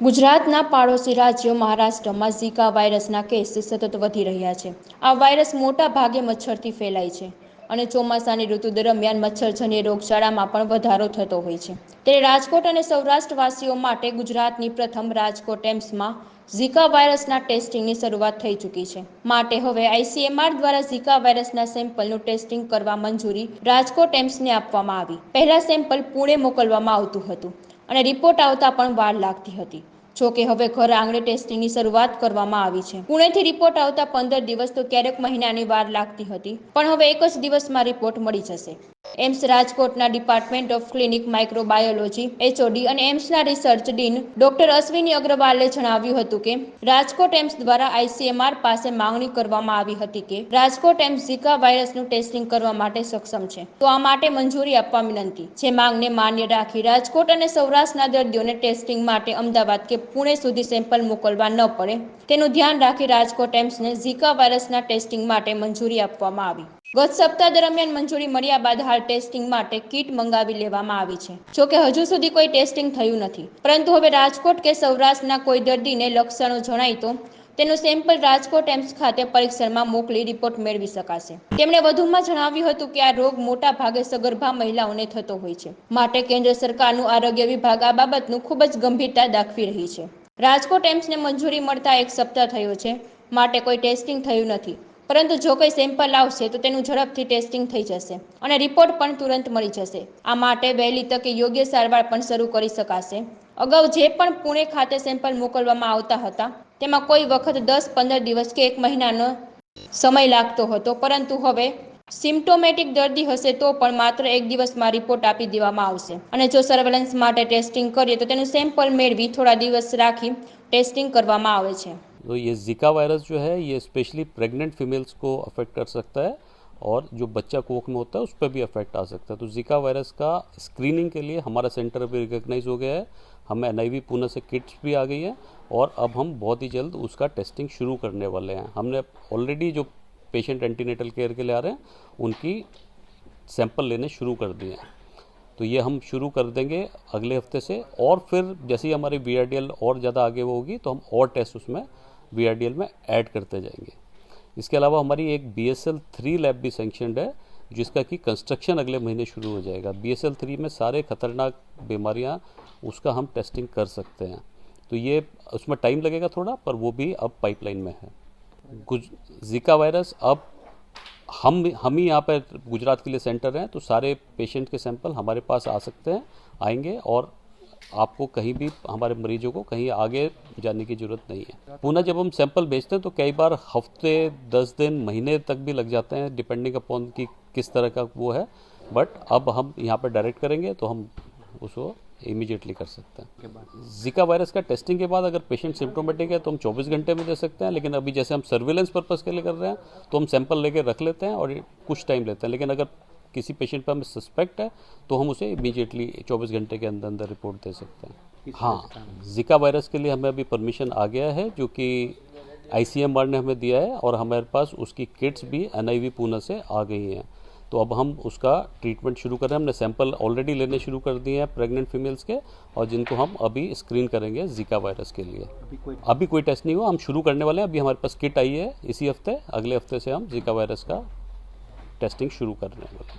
ગુજરાતના પાડોશી રાજ્યો મહારાષ્ટ્રમાં ઝીકા વાયરસના કેસ સતત વધી રહ્યા છે. આ વાયરસ મોટા ભાગે મચ્છરથી ફેલાય છે અને ચોમાસાની ઋતુ દરમિયાન મચ્છરજન્ય રોગચાળામાં પણ વધારો થતો હોય છે. ત્યારે રાજકોટ અને સૌરાષ્ટ્રવાસીઓ માટે ગુજરાતની પ્રથમ રાજકોટ એમ્સમાં ઝીકા વાયરસના ટેસ્ટિંગની શરૂઆત થઈ ચૂકી છે. માટે હવે આઈસીએમઆર દ્વારા ઝીકા વાયરસના સેમ્પલનું ટેસ્ટિંગ કરવા મંજૂરી રાજકોટ એમ્સને આપવામાં આવી. પહેલા સેમ્પલ પુણે મોકલવામાં આવતું હતું. અને રિપોર્ટ આવતા પણ વાર લાગતી હતી. જોકે હવે ઘર આંગણે ટેસ્ટિંગની શરૂઆત કરવામાં આવી છે. પુણેથી રિપોર્ટ આવતા પંદર દિવસ તો ક્યારેક મહિનાની વાર લાગતી હતી. પણ હવે એક જ દિવસમાં રિપોર્ટ મળી જશે. એમ્સ રાજકોટના department of clinic microbiology, HOD અને એમ્સના રિસર્ચ ડીન ડોક્ટર અશ્વિની અગ્રવાલે જણાવ્યું હતું કે, રાજકોટ એમ્સ દ્વારા આઈસીએમઆર પાસે માંગણી કરવામાં આવી હતી કે, રાજકોટ એમ્સ ઝીકા વાયરસનું ટેસ્ટિંગ કરવા માટે સક્ષમ છે. તો આ માટે મંજૂરી આપવા વિનંતી. જે માંગને માન્ય રાખી રાજકોટ અને સૌરાષ્ટ્રના દર્દીઓને ટેસ્ટિંગ માટે અમદાવાદ કે પુણે સુધી સેમ્પલ મોકલવા ન પડે, તેનું ધ્યાન રાખી રાજકોટ એમ્સને ઝીકા વાયરસના ટેસ્ટિંગ માટે મંજૂરી આપવામાં આવી. ગત સપ્તાહ દરમિયાન મંજૂરી મળ્યા બાદ હાલ ટેસ્ટિંગ માટે કીટ મંગાવી લેવામાં આવી છે. જોકે હજુ સુધી કોઈ ટેસ્ટિંગ થયું નથી. પરંતુ હવે રાજકોટ કે સૌરાષ્ટ્રના કોઈ દર્દીને લક્ષણો જણાય તો તેનું સેમ્પલ રાજકોટ એમ્સ ખાતે પરીક્ષણમાં મોકલી રિપોર્ટ મેળવી શકાશે. તેમણે વધુમાં જણાવ્યું હતું કે આ રોગ મોટા ભાગે સગર્ભા મહિલાઓને થતો હોય છે. માટે કેન્દ્ર સરકારનું આરોગ્ય વિભાગ આ બાબતનું ખૂબ જ ગંભીરતા દાખવી રહી છે. રાજકોટ એમ્સને મંજૂરી મળતા એક સપ્તાહ થયો છે. માટે કોઈ ટેસ્ટિંગ થયું નથી. પરંતુ જો કોઈ સેમ્પલ આવશે, તો તેનું ઝડપથી ટેસ્ટિંગ થઈ જશે અને રિપોર્ટ પણ તુરંત મળી જશે. આ માટે વહેલી તકે યોગ્ય સારવાર પણ શરૂ કરી શકાશે. અગાઉ જે પણ પુણે ખાતે સેમ્પલ મોકલવામાં આવતા હતા, તેમાં કોઈ વખત દસ પંદર દિવસ કે એક મહિનાનો સમય લાગતો હતો. પરંતુ હવે સિમ્ટોમેટિક દર્દી હશે તો પણ માત્ર એક દિવસમાં રિપોર્ટ આપી દેવામાં આવશે. અને જો સર્વેલન્સ માટે ટેસ્ટિંગ કરીએ, તો તેનું સેમ્પલ મેળવી થોડા દિવસ રાખી ટેસ્ટિંગ કરવામાં આવે છે. तो ये जिका वायरस जो है, ये स्पेशली प्रेग्नेंट फीमेल्स को अफेक्ट कर सकता है और जो बच्चा कोख में होता है, उस पर भी अफेक्ट आ सकता है। तो जिका वायरस का स्क्रीनिंग के लिए हमारा सेंटर भी रिकग्नाइज हो गया है। हमें एन आई पुणे से किट्स भी आ गई है और अब हम बहुत ही जल्द उसका टेस्टिंग शुरू करने वाले हैं। हमने ऑलरेडी जो पेशेंट एंटीनेटल केयर के लिए आ रहे हैं, उनकी सैंपल लेने शुरू कर दिए हैं। तो ये हम शुरू कर देंगे अगले हफ़्ते से और फिर जैसे ही हमारी वी और ज़्यादा आगे होगी तो हम और टेस्ट उसमें वी में ऐड करते जाएँगे। इसके अलावा हमारी एक B S L three lab भी सेंक्शनड है, जिसका कि कंस्ट्रक्शन अगले महीने शुरू हो जाएगा। बी एस एल थ्री में सारे खतरनाक बीमारियाँ, उसका हम टेस्टिंग कर सकते हैं। तो ये उसमें टाइम लगेगा थोड़ा, पर वो भी अब पाइपलाइन में है। गुज जीका वायरस अब हम हम ही यहाँ पर गुजरात के लिए सेंटर हैं तो सारे पेशेंट के सैंपल हमारे पास आ सकते हैं, आएँगे और आपको कहीं भी हमारे मरीजों को कहीं आगे जाने की ज़रूरत नहीं है। पुनः जब हम सैंपल भेजते हैं तो कई बार हफ़्ते, दस दिन, महीने तक भी लग जाते हैं डिपेंडिंग अपॉन कि किस तरह का वो है। बट अब हम यहाँ पर डायरेक्ट करेंगे तो हम उसको इमीडिएटली कर सकते हैं। जिका वायरस का टेस्टिंग के बाद अगर पेशेंट सिम्टोमेटिक है तो हम 24 घंटे में दे सकते हैं, लेकिन अभी जैसे हम सर्विलेंस पर्पज़ के लिए कर रहे हैं तो हम सैंपल लेके रख लेते हैं और कुछ टाइम लेते हैं। लेकिन अगर किसी पेशेंट पर हमें सस्पेक्ट है तो हम उसे इमीजिएटली 24 घंटे के अंदर अंदर रिपोर्ट दे सकते हैं। हाँ जिका वायरस के लिए हमें अभी परमिशन आ गया है जो कि आई ने हमें दिया है और हमारे पास उसकी किट्स भी एनआईवी पुणे से आ गई हैं। तो अब हम उसका ट्रीटमेंट शुरू कर रहे हैं। हमने सैंपल ऑलरेडी लेने शुरू कर दिए हैं प्रेग्नेंट फीमेल्स के और जिनको हम अभी स्क्रीन करेंगे जीका वायरस के लिए। अभी कोई अभी कोई टेस्ट नहीं हुआ हम शुरू करने वाले हैं। अभी हमारे पास किट आई है इसी हफ़्ते अगले हफ़्ते से हम जीका वायरस का टेस्टिंग शुरू कर रहे हैं।